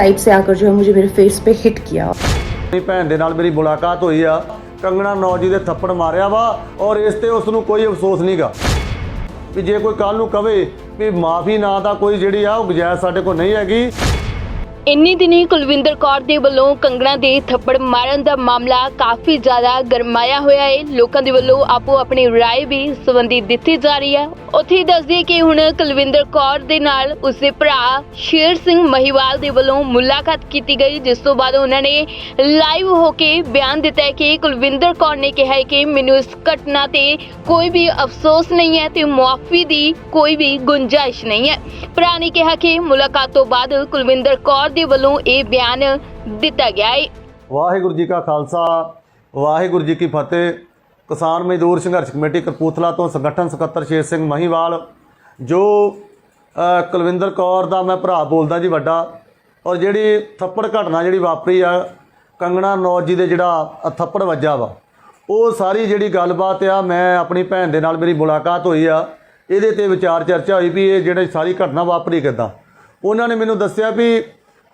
Side से आकर जो है मुझे मेरे फेस पे हिट किया ਮੇਰੀ ਭੈਣ ਦੇ ਨਾਲ ਮੇਰੀ ਮੁਲਾਕਾਤ ਹੋਈ ਆ ਕੰਗਣਾ ਨੌਜੀ ਦੇ ਥੱਪੜ ਮਾਰਿਆ ਵਾ ਔਰ ਇਸ ਤੇ ਉਸ ਨੂੰ ਕੋਈ ਅਫਸੋਸ ਨਹੀਂਗਾ ਵੀ ਜੇ ਕੋਈ ਕੱਲ ਨੂੰ ਕਵੇ ਵੀ ਮਾਫੀ ਨਾ ਦਾ ਕੋਈ ਜਿਹੜੀ ਆ ਉਹ ਗੁਜਾਇਸ਼ ਸਾਡੇ ਕੋਲ ਨਹੀਂ ਹੈਗੀ ਇੰਨੀ ਦਿਨੀ ਕੁਲਵਿੰਦਰ ਕੌਰ ਦੇ ਵੱਲੋਂ ਕੰਗਣਾ ਦੇ ਥੱਪੜ ਮਾਰਨ ਦਾ ਮਾਮਲਾ ਕਾਫੀ ਜ਼ਿਆਦਾ ਗਰਮਾਇਆ ਹੋਇਆ ਹੈ ਲੋਕਾਂ ਦੇ ਵੱਲੋਂ ਆਪੋ ਆਪਣੀ رائے ਵੀ ਇਸ ਸੰਬੰਧੀ ਦਿੱਤੀ ਜਾ ਰਹੀ ਹੈ ਉੱਥੇ ਹੀ ਦੱਸ ਦਈਏ ਕਿ ਹੁਣ ਕੁਲਵਿੰਦਰ ਕੌਰ ਦੇ ਨਾਲ ਉਸਦੇ ਭਰਾ ਸ਼ੇਰ ਸਿੰਘ ਮਹੀਵਾਲ ਦੇ ਵੱਲੋਂ ਮੁਲਾਕਾਤ ਕੀਤੀ ਗਈ ਜਿਸ ਤੋਂ ਬਾਅਦ ਉਹਨਾਂ ਨੇ ਲਾਈਵ ਹੋ ਕੇ ਬਿਆਨ ਦਿੱਤਾ ਹੈ ਕਿ ਕੁਲਵਿੰਦਰ ਕੌਰ ਨੇ ਕਿਹਾ ਹੈ ਕਿ ਮੈਨੂੰ ਇਸ ਘਟਨਾ ਤੇ ਕੋਈ ਵੀ ਅਫਸੋਸ ਨਹੀਂ ਹੈ ਤੇ ਮੁਆਫੀ ਦੀ ਕੋਈ ਵੀ ਗੁੰਜਾਇਸ਼ ਨਹੀਂ ਹੈ ਭਰਾ ਨੇ ਕਿਹਾ ਕਿ ਮੁਲਾਕਾਤ ਤੋਂ ਬਾਅਦ ਕੁਲਵਿੰਦਰ ਕੌਰ ਦੇ ਵੱਲੋਂ ਇਹ ਬਿਆਨ ਦਿੱਤਾ ਗਿਆ ਹੈ। ਵਾਹਿਗੁਰੂ ਜੀ ਕਾ ਖਾਲਸਾ, ਵਾਹਿਗੁਰੂ ਜੀ ਕੀ ਫਤਿਹ। ਕਿਸਾਨ ਮਜ਼ਦੂਰ ਸੰਘਰਸ਼ ਕਮੇਟੀ ਕਪੂਰਥਲਾ ਤੋਂ ਸੰਗਠਨ ਸਕੱਤਰ ਸ਼ੇਰ ਸਿੰਘ ਮਹੀਵਾਲ, ਜੋ ਕੁਲਵਿੰਦਰ ਕੌਰ ਦਾ ਮੈਂ ਭਰਾ ਬੋਲਦਾ ਜੀ ਵੱਡਾ, ਔਰ ਜਿਹੜੀ ਥੱਪੜ ਘਟਨਾ ਜਿਹੜੀ ਵਾਪਰੀ ਆ, ਕੰਗਣਾ ਨੌਜ ਜੀ ਦੇ ਜਿਹੜਾ ਥੱਪੜ ਵੱਜਾ ਵਾ, ਉਹ ਸਾਰੀ ਜਿਹੜੀ ਗੱਲਬਾਤ ਆ, ਮੈਂ ਆਪਣੀ ਭੈਣ ਦੇ ਨਾਲ ਮੇਰੀ ਮੁਲਾਕਾਤ ਹੋਈ ਆ। ਇਹਦੇ ਤੇ ਵਿਚਾਰ ਚਰਚਾ ਹੋਈ ਵੀ ਇਹ ਜਿਹੜੇ ਸਾਰੀ ਘਟਨਾ ਵਾਪਰੀ ਕਿੱਦਾਂ। ਉਹਨਾਂ ਨੇ ਮੈਨੂੰ ਦੱਸਿਆ ਵੀ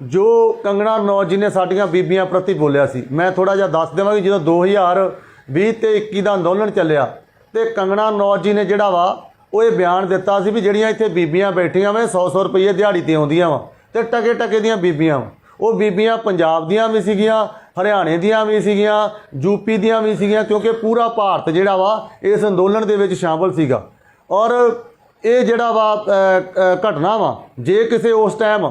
ਜੋ ਕੰਗਣਾ ਨੌਜ ਜੀ ਨੇ ਸਾਡੀਆਂ ਬੀਬੀਆਂ ਪ੍ਰਤੀ ਬੋਲਿਆ ਸੀ, ਮੈਂ ਥੋੜਾ ਜਿਹਾ ਦੱਸ ਦੇਵਾਂ ਕਿ ਜਦੋਂ 2020 ਤੇ 21 ਦਾ ਅੰਦੋਲਨ ਚੱਲਿਆ ਤੇ ਕੰਗਣਾ ਨੌਜ ਜੀ ਨੇ ਜਿਹੜਾ ਵਾ, ਉਹ ਇਹ ਬਿਆਨ ਦਿੱਤਾ ਸੀ ਵੀ ਜਿਹੜੀਆਂ ਇੱਥੇ ਬੀਬੀਆਂ ਬੈਠੀਆਂ ਵੇ 100-100 ਰੁਪਏ ਦਿਹਾੜੀ ਤੇ ਆਉਂਦੀਆਂ ਵਾ ਤੇ ਟਕੇ ਟਕੇ ਦੀਆਂ ਬੀਬੀਆਂ ਵਾਂ। ਉਹ ਬੀਬੀਆਂ ਪੰਜਾਬ ਦੀਆਂ ਵੀ ਸੀਗੀਆਂ, ਹਰਿਆਣੇ ਦੀਆਂ ਵੀ ਸੀਗੀਆਂ ਯੂਪੀ ਦੀਆਂ ਵੀ ਸੀਗੀਆਂ, ਕਿਉਂਕਿ ਪੂਰਾ ਭਾਰਤ ਜਿਹੜਾ ਵਾ, ਇਸ ਅੰਦੋਲਨ ਦੇ ਵਿੱਚ ਸ਼ਾਮਲ ਸੀਗਾ ਔਰ ਇਹ ਜਿਹੜਾ ਵਾ ਘਟਨਾ ਵਾ, ਜੇ ਕਿਸੇ ਉਸ ਟਾਈਮ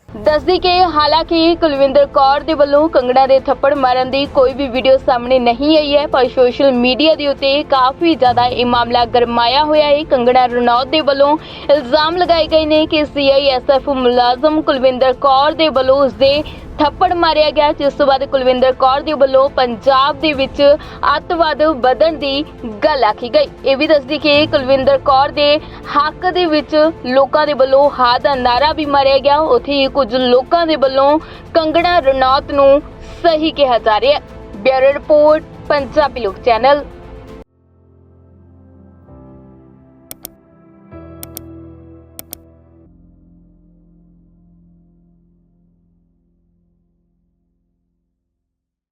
ਦੱਸਦੀ ਕਿ ਹਾਲਾਂਕਿ ਕੁਲਵਿੰਦਰ ਕੌਰ ਦੇ ਵੱਲੋਂ ਕੰਗਣਾ ਦੇ ਥੱਪੜ ਮਾਰਨ ਦੀ ਕੋਈ ਵੀ ਵੀਡੀਓ ਸਾਹਮਣੇ ਨਹੀਂ ਆਈ ਹੈ, ਪਰ ਸੋਸ਼ਲ ਮੀਡੀਆ ਦੇ ਉੱਤੇ ਕਾਫੀ ਜ਼ਿਆਦਾ ਇਹ ਮਾਮਲਾ ਗਰਮਾਇਆ ਹੋਇਆ ਹੈ। ਕੰਗੜਾ ਰਣੌਤ ਦੇ ਵੱਲੋਂ ਇਲਜ਼ਾਮ ਲਗਾਏ ਗਏ ਨੇ ਕਿ ਸੀਆਈਐਸਐਫ ਮੁਲਾਜ਼ਮ ਕੁਲਵਿੰਦਰ ਕੌਰ ਦੇ ਵੱਲੋਂ ਉਸਦੇ ਥੱਪੜ ਮਾਰਿਆ ਗਿਆ ਜਿਸ ਤੋਂ ਬਾਅਦ ਕੁਲਵਿੰਦਰ ਕੌਰ ਦੇ ਵੱਲੋਂ ਪੰਜਾਬ ਦੇ ਵਿੱਚ ਅੱਤਵਾਦ ਵਧਣ ਦੀ ਗੱਲ ਆਖੀ ਗਈ। ਇਹ ਵੀ ਦੱਸਦੀ ਕਿ ਕੁਲਵਿੰਦਰ ਕੌਰ ਦੇ ਹੱਕ ਦੇ ਵਿੱਚ ਲੋਕਾਂ ਦੇ ਵੱਲੋਂ ਹਾ ਦਾ ਨਾਰਾ ਵੀ ਮਾਰਿਆ ਗਿਆ। ਉੱਥੇ ਹੀ ਕੁਝ ਲੋਕਾਂ ਦੇ ਵੱਲੋਂ ਕੰਗਣਾ ਰਣੌਤ ਨੂੰ ਸਹੀ ਕਿਹਾ ਜਾ ਰਿਹਾ ਹੈ। ਬਿਊਰੋ ਰਿਪੋਰਟ, ਪੰਜਾਬੀ ਲੋਕ ਚੈਨਲ।